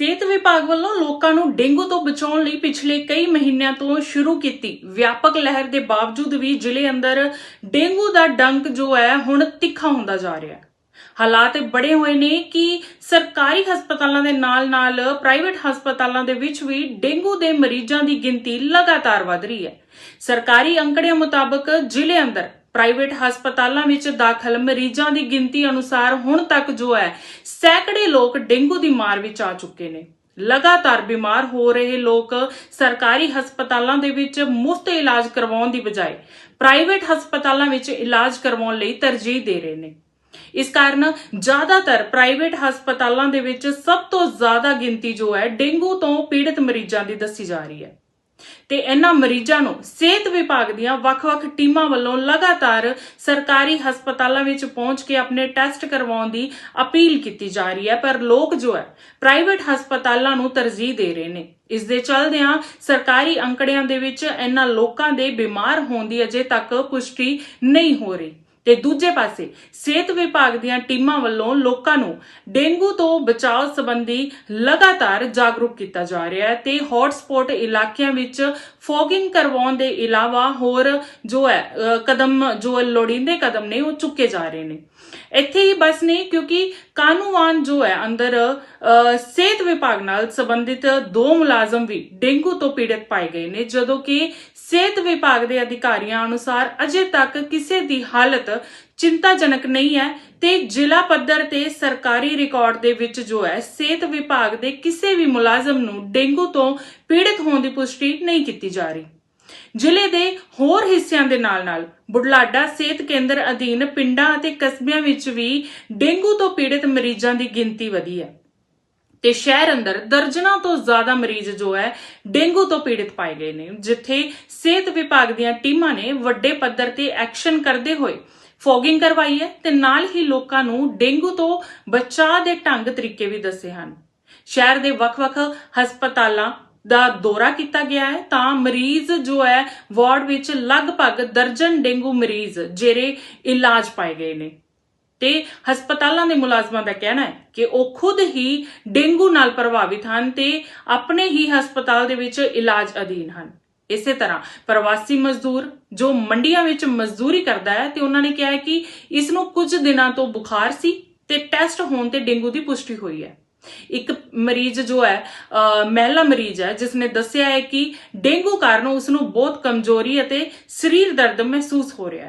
ਸਿਹਤ ਵਿਭਾਗ ਵੱਲੋਂ ਲੋਕਾਂ ਨੂੰ ਡੇਂਗੂ ਤੋਂ ਬਚਾਉਣ ਲਈ ਪਿਛਲੇ ਕਈ ਮਹੀਨਿਆਂ ਤੋਂ ਸ਼ੁਰੂ ਕੀਤੀ ਵਿਆਪਕ ਲਹਿਰ ਦੇ ਬਾਵਜੂਦ ਵੀ ਜ਼ਿਲ੍ਹੇ ਅੰਦਰ ਡੇਂਗੂ ਦਾ ਡੰਕ ਜੋ ਹੈ, ਹੁਣ ਤਿੱਖਾ ਹੁੰਦਾ ਜਾ ਰਿਹਾ ਹੈ। ਹਾਲਾਤ ਬੜੇ ਹੋਏ ਨੇ ਕਿ ਸਰਕਾਰੀ ਹਸਪਤਾਲਾਂ ਦੇ ਨਾਲ-ਨਾਲ ਪ੍ਰਾਈਵੇਟ ਹਸਪਤਾਲਾਂ ਦੇ ਵਿੱਚ ਵੀ ਡੇਂਗੂ ਦੇ ਮਰੀਜ਼ਾਂ ਦੀ ਗਿਣਤੀ ਲਗਾਤਾਰ ਵਧ ਰਹੀ ਹੈ। ਸਰਕਾਰੀ ਅੰਕੜਿਆਂ ਮੁਤਾਬਕ ਜ਼ਿਲ੍ਹੇ ਅੰਦਰ ਪ੍ਰਾਈਵੇਟ ਹਸਪਤਾਲਾਂ ਵਿੱਚ ਦਾਖਲ ਮਰੀਜ਼ਾਂ ਦੀ ਗਿਣਤੀ ਅਨੁਸਾਰ ਹੁਣ ਤੱਕ ਜੋ ਹੈ, ਸੈਂਕੜੇ ਲੋਕ ਡੇਂਗੂ ਦੀ ਮਾਰ ਵਿੱਚ ਆ ਚੁੱਕੇ ਨੇ। ਲਗਾਤਾਰ ਬਿਮਾਰ ਹੋ ਰਹੇ ਲੋਕ ਸਰਕਾਰੀ ਹਸਪਤਾਲਾਂ ਦੇ ਵਿੱਚ ਮੁਫਤ ਇਲਾਜ ਕਰਵਾਉਣ ਦੀ ਬਜਾਏ ਪ੍ਰਾਈਵੇਟ ਹਸਪਤਾਲਾਂ ਵਿੱਚ ਇਲਾਜ ਕਰਵਾਉਣ ਲਈ ਤਰਜੀਹ ਦੇ ਰਹੇ ਨੇ। ਇਸ ਕਾਰਨ ਜ਼ਿਆਦਾਤਰ ਪ੍ਰਾਈਵੇਟ ਹਸਪਤਾਲਾਂ ਦੇ ਵਿੱਚ ਸਭ ਤੋਂ ਜ਼ਿਆਦਾ ਗਿਣਤੀ ਜੋ ਹੈ, ਡੇਂਗੂ ਤੋਂ ਪੀੜਤ ਮਰੀਜ਼ਾਂ ਦੀ ਦੱਸੀ ਜਾ ਰਹੀ ਹੈ। ਤੇ ਇਹਨਾਂ ਮਰੀਜ਼ਾਂ ਨੂੰ ਸਿਹਤ ਵਿਭਾਗ ਦੀਆਂ ਵੱਖ-ਵੱਖ ਟੀਮਾਂ ਵੱਲੋਂ ਲਗਾਤਾਰ ਸਰਕਾਰੀ ਹਸਪਤਾਲਾਂ ਵਿੱਚ ਪਹੁੰਚ ਕੇ ਆਪਣੇ ਟੈਸਟ ਕਰਵਾਉਣ ਦੀ ਅਪੀਲ ਕੀਤੀ ਜਾ ਰਹੀ ਹੈ। ਪਰ ਲੋਕ ਜੋ ਹੈ, ਪ੍ਰਾਈਵੇਟ ਹਸਪਤਾਲਾਂ ਨੂੰ ਤਰਜੀਹ ਦੇ ਰਹੇ ਨੇ। ਇਸ ਦੇ ਚਲਦਿਆਂ ਸਰਕਾਰੀ ਅੰਕੜਿਆਂ ਦੇ ਵਿੱਚ ਇਹਨਾਂ ਲੋਕਾਂ ਦੇ ਬਿਮਾਰ ਹੋਣ ਦੀ ਅਜੇ ਤੱਕ ਪੁਸ਼ਟੀ ਨਹੀਂ ਹੋ ਰਹੀ। ਤੇ ਦੂਜੇ ਪਾਸੇ ਸਿਹਤ ਵਿਭਾਗ ਦੀਆਂ ਟੀਮਾਂ ਵੱਲੋਂ ਲੋਕਾਂ ਨੂੰ ਡੇਂਗੂ ਤੋਂ ਬਚਾਅ ਸੰਬੰਧੀ ਲਗਾਤਾਰ ਜਾਗਰੂਕ ਕੀਤਾ ਜਾ ਰਿਹਾ ਹੈ ਤੇ ਹੌਟਸਪੌਟ ਇਲਾਕਿਆਂ ਵਿੱਚ ਫੋਗਿੰਗ ਕਰਵਾਉਣ ਦੇ ਇਲਾਵਾ ਹੋਰ ਜੋ ਹੈ ਕਦਮ ਜੋ ਲੋੜੀਂਦੇ ਕਦਮ ਨੇ ਉਹ ਚੁੱਕੇ ਜਾ ਰਹੇ ਨੇ। ਇੱਥੇ ਹੀ ਬਸ ਨਹੀਂ ਕਿਉਂਕਿ ਕਾਨੂੰਨ ਜੋ ਹੈ ਅੰਦਰ ਸਿਹਤ ਵਿਭਾਗ ਨਾਲ ਸੰਬੰਧਿਤ ਦੋ ਮੁਲਾਜ਼ਮ ਵੀ ਡੇਂਗੂ ਤੋਂ ਪੀੜਤ ਪਾਏ ਗਏ ਨੇ, ਜਦੋਂ ਕਿ ਸਿਹਤ ਵਿਭਾਗ ਦੇ ਅਧਿਕਾਰੀਆਂ ਅਨੁਸਾਰ ਅਜੇ ਤੱਕ ਕਿਸੇ ਦੀ ਹਾਲਤ ਚਿੰਤਾਜਨਕ ਨਹੀਂ ਹੈ ਤੇ ਜ਼ਿਲ੍ਹਾ ਪੱਧਰ ਤੇ ਸਰਕਾਰੀ ਰਿਕਾਰਡ ਦੇ ਵਿੱਚ ਜੋ ਹੈ, ਸਿਹਤ ਵਿਭਾਗ ਦੇ ਕਿਸੇ ਵੀ ਮੁਲਾਜ਼ਮ ਨੂੰ ਡੇਂਗੂ ਤੋਂ ਪੀੜਤ ਹੋਣ ਦੀ ਪੁਸ਼ਟੀ ਨਹੀਂ ਕੀਤੀ ਜਾ ਰਹੀ। ਜ਼ਿਲ੍ਹੇ ਦੇ ਹੋਰ ਹਿੱਸਿਆਂ ਦੇ ਨਾਲ-ਨਾਲ ਬੁਢਲਾਡਾ ਸਿਹਤ ਕੇਂਦਰ ਅਧੀਨ ਪਿੰਡਾਂ ਅਤੇ ਕਸਬਿਆਂ ਵਿੱਚ ਵੀ ਡੇਂਗੂ ਤੋਂ ਪੀੜਤ ਮਰੀਜ਼ਾਂ ਦੀ ਗਿਣਤੀ ਵਧੀ ਹੈ ਤੇ ਸ਼ਹਿਰ ਅੰਦਰ ਦਰਜਨਾਂ ਤੋਂ ਜ਼ਿਆਦਾ ਮਰੀਜ਼ ਜੋ ਹੈ, ਡੇਂਗੂ ਤੋਂ ਪੀੜਤ ਪਾਏ ਗਏ ਨੇ, ਜਿੱਥੇ ਸਿਹਤ ਵਿਭਾਗ ਦੀਆਂ ਟੀਮਾਂ ਨੇ ਵੱਡੇ ਪੱਧਰ ਤੇ ਐਕਸ਼ਨ ਕਰਦੇ ਹੋਏ ਫੋਗਿੰਗ ਕਰਵਾਈ ਹੈ ਤੇ ਨਾਲ ਹੀ ਲੋਕਾਂ ਨੂੰ ਡੇਂਗੂ ਤੋਂ ਬਚਾਅ ਦੇ ਢੰਗ ਤਰੀਕੇ ਵੀ ਦੱਸੇ ਹਨ। ਸ਼ਹਿਰ ਦੇ ਵੱਖ-ਵੱਖ ਹਸਪਤਾਲਾਂ ਦਾ ਦੌਰਾ ਕੀਤਾ ਗਿਆ ਹੈ ਤਾਂ ਮਰੀਜ਼ ਜੋ ਹੈ, ਵਾਰਡ ਵਿੱਚ ਲਗਭਗ ਦਰਜਨ ਡੇਂਗੂ ਮਰੀਜ਼ ਜਿਹੜੇ ਇਲਾਜ ਪਾਏ ਗਏ ਨੇ। ਤੇ ਹਸਪਤਾਲਾਂ ਦੇ ਮੁਲਾਜ਼ਮਾਂ ਦਾ ਕਹਿਣਾ ਹੈ ਕਿ ਉਹ ਖੁਦ ਹੀ ਡੇਂਗੂ ਨਾਲ ਪ੍ਰਭਾਵਿਤ ਹਨ ਤੇ ਆਪਣੇ ਹੀ ਹਸਪਤਾਲ ਦੇ ਵਿੱਚ ਇਲਾਜ ਅਧੀਨ ਹਨ। ਇਸੇ ਤਰ੍ਹਾਂ ਪ੍ਰਵਾਸੀ ਮਜ਼ਦੂਰ ਜੋ ਮੰਡੀਆਂ ਵਿੱਚ ਮਜ਼ਦੂਰੀ ਕਰਦਾ ਹੈ ਤੇ ਉਹਨਾਂ ਨੇ ਕਿਹਾ ਹੈ ਕਿ ਇਸ ਨੂੰ ਕੁਝ ਦਿਨਾਂ ਤੋਂ ਬੁਖਾਰ ਸੀ ਤੇ ਟੈਸਟ ਹੋਣ ਤੇ ਡੇਂਗੂ ਦੀ ਪੁਸ਼ਟੀ ਹੋਈ ਹੈ। ਇੱਕ ਮਰੀਜ਼ ਜੋ ਹੈ ਅਹ ਮਹਿਲਾ ਮਰੀਜ਼ ਹੈ ਜਿਸ ਨੇ ਦੱਸਿਆ ਹੈ ਕਿ ਡੇਂਗੂ ਕਾਰਨ ਉਸ ਨੂੰ ਬਹੁਤ ਕਮਜ਼ੋਰੀ ਅਤੇ ਸਰੀਰ ਦਰਦ ਮਹਿਸੂਸ ਹੋ ਰਿਹਾ ਹੈ।